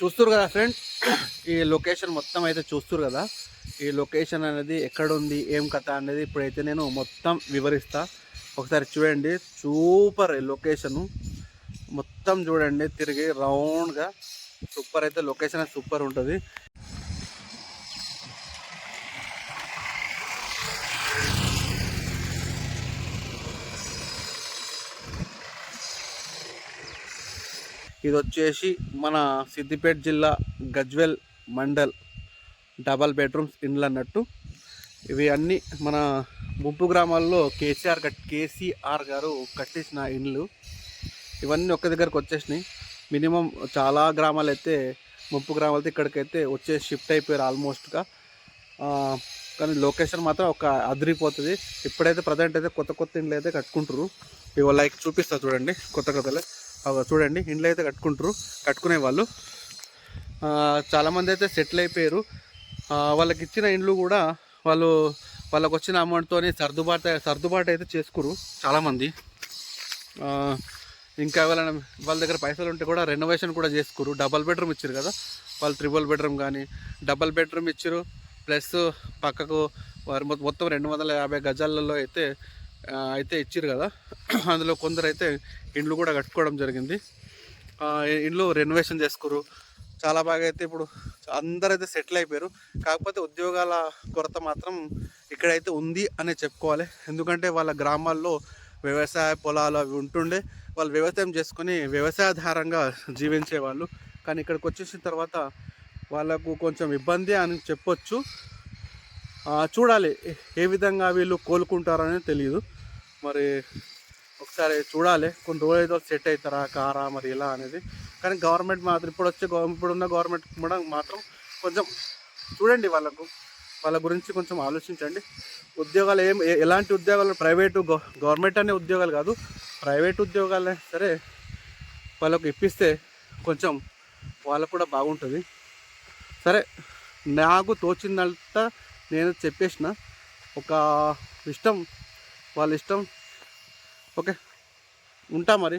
చూస్తారు కదా ఫ్రెండ్ ఈ లొకేషన్ మొత్తం అయితే చూస్తారు కదా. ఈ లొకేషన్ అనేది ఎక్కడ ఉంది ఏం కథ అనేది ఇప్పుడైతే నేను మొత్తం వివరిస్తా. ఒకసారి చూడండి సూపర్ లొకేషను మొత్తం చూడండి తిరిగి రౌండ్గా సూపర్ అయితే లొకేషన్ సూపర్ ఉంటుంది. ఇది వచ్చేసి మన సిద్దిపేట జిల్లా గజ్వెల్ మండల్ డబల్ బెడ్రూమ్స్ ఇండ్లు అన్నట్టు. ఇవి అన్నీ మన ముంపు గ్రామాల్లో కేసీఆర్ కట్ కేసీఆర్ గారు కట్టించిన ఇండ్లు. ఇవన్నీ ఒక్క దగ్గరకు వచ్చేసినాయి. మినిమం చాలా గ్రామాలు అయితే ముంపు గ్రామాలతో ఇక్కడికైతే వచ్చే షిఫ్ట్ అయిపోయారు ఆల్మోస్ట్గా. కానీ లొకేషన్ మాత్రం ఒక అదిరిపోతుంది. ఇప్పుడైతే ప్రజెంట్ అయితే కొత్త కొత్త ఇండ్లు అయితే కట్టుకుంటారు ఇవో లైక్ చూపిస్తా చూడండి కొత్త కొత్తలే చూడండి ఇండ్లు అయితే కట్టుకుంటారు కట్టుకునే వాళ్ళు. చాలామంది అయితే సెటిల్ అయిపోయారు. వాళ్ళకి ఇచ్చిన ఇండ్లు కూడా వాళ్ళు వాళ్ళకి వచ్చిన అమౌంట్తో సర్దుబాటు సర్దుబాటు అయితే చేసుకురు చాలామంది. ఇంకా ఎవరైనా వాళ్ళ దగ్గర పైసలు ఉంటే కూడా రెనోవేషన్ కూడా చేసుకురు డబల్ బెడ్రూమ్ ఇచ్చారు కదా. వాళ్ళు త్రిబుల్ బెడ్రూమ్ కానీ డబల్ బెడ్రూమ్ ఇచ్చారు ప్లస్ పక్కకు వారు మొత్తం రెండు వందల యాభై గజాలలో అయితే అయితే ఇచ్చారు కదా. అందులో కొందరు అయితే ఇండ్లు కూడా కట్టుకోవడం జరిగింది. ఇండ్లు రెనోవేషన్ చేసుకురు చాలా బాగా అయితే ఇప్పుడు అందరైతే సెటిల్ అయిపోయారు. కాకపోతే ఉద్యోగాల కొరత మాత్రం ఇక్కడైతే ఉంది అనే చెప్పుకోవాలి. ఎందుకంటే వాళ్ళ గ్రామాల్లో వ్యవసాయ పొలాలు అవి ఉంటుండే. వాళ్ళు వ్యవసాయం చేసుకుని వ్యవసాయాధారంగా జీవించేవాళ్ళు. కానీ ఇక్కడికి వచ్చేసిన తర్వాత వాళ్ళకు కొంచెం ఇబ్బంది అని చెప్పొచ్చు. చూడాలి ఏ- ఏ విధంగా వీళ్ళు కోలుకుంటారనేది తెలియదు మరి ఒకసారి చూడాలి. కొన్ని రోజులు ఏదో సెట్ అవుతారా కారా మరి ఇలా అనేది. కానీ గవర్నమెంట్ మాత్రం ఇప్పుడు వచ్చే ఇప్పుడు ఇప్పుడున్న గవర్నమెంట్ కూడా మాత్రం కొంచెం చూడండి వాళ్ళకు. వాళ్ళ గురించి కొంచెం ఆలోచించండి. ఉద్యోగాలు ఏం ఎలాంటి ఉద్యోగాలు ప్రైవేటు గవర్నమెంట్ అనే ఉద్యోగాలు కాదు. ప్రైవేట్ ఉద్యోగాలే సరే వాళ్ళకు ఇప్పిస్తే కొంచెం వాళ్ళకు కూడా బాగుంటుంది. సరే నాకు తోచిందంతా నేను చెప్పేసిన ఒక ఇష్టం వాళ్ళ ఇష్టం. ఓకే ఉంటా మరి.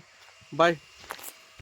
బాయ్